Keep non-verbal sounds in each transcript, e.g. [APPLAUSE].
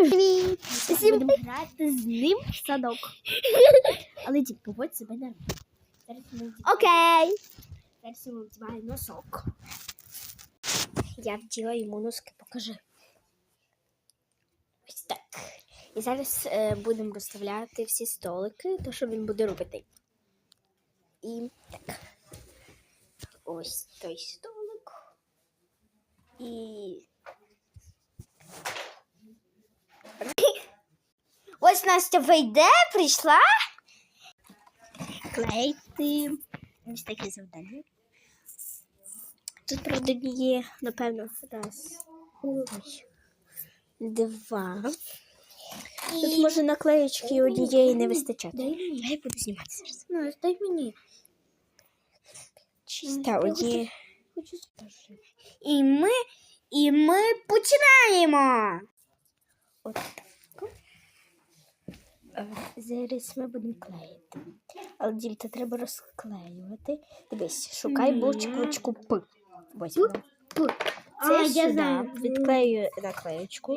Привіт! Всім Будемо грати з ним в садок. [LAUGHS] Але дід, поводь себе нормально. Зараз ми вдіваємо- Окей. Зараз ми вдіваємо носок. Я вділа йому носки, покажи. Ось так. І зараз е, будемо розставляти всі столики, то що він буде робити. І так. Ось той столик. І. Ось Настя вийде, прийшла. клеїти. Ось таке завдання. Тут, правда, є, напевно, раз. Ось. Два. Тут може наклеєчки однієї не вистачати. Дай мені. Я буду знімати зараз. Ну, дай мені. Та одні. Хочу. І ми, і ми починаємо. От Зараз ми будемо клеїти. Але дільта треба розклеювати. Дивись, шукай буквочку П. Ось вона. Це А, я знаю. Відклею наклеєчку.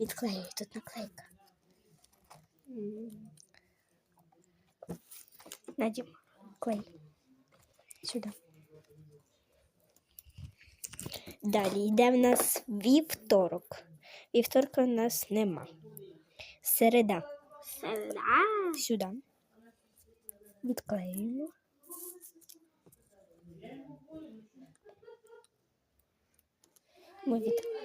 Відклею тут наклейка. Надім, клей. Сюди. Далі йде в нас вівторок. Вівторка нас нема. Середа. Середа. Сюди. Відклеюємо. Ми відклеїмо.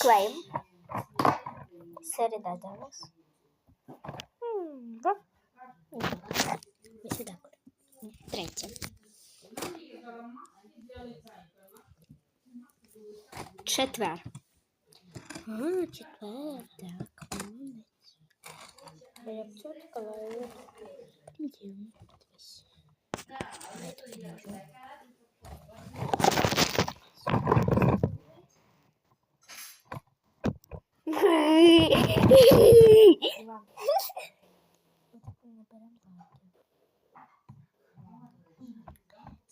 Клеїмо. Середа нас? М, да. Ось сюди. Третє. Четвер. А, четвер, так, молодець. А як це відклею? Ідемо, дивись. Я тобі можу.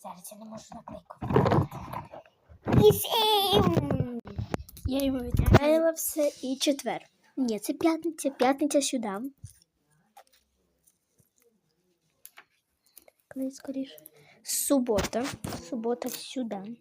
Зараз я не можу наклейку. І. Я йому відправила все і четвер. Ні, це п'ятниця, п'ятниця сюди. Клей скоріше. Субота. Субота сюди.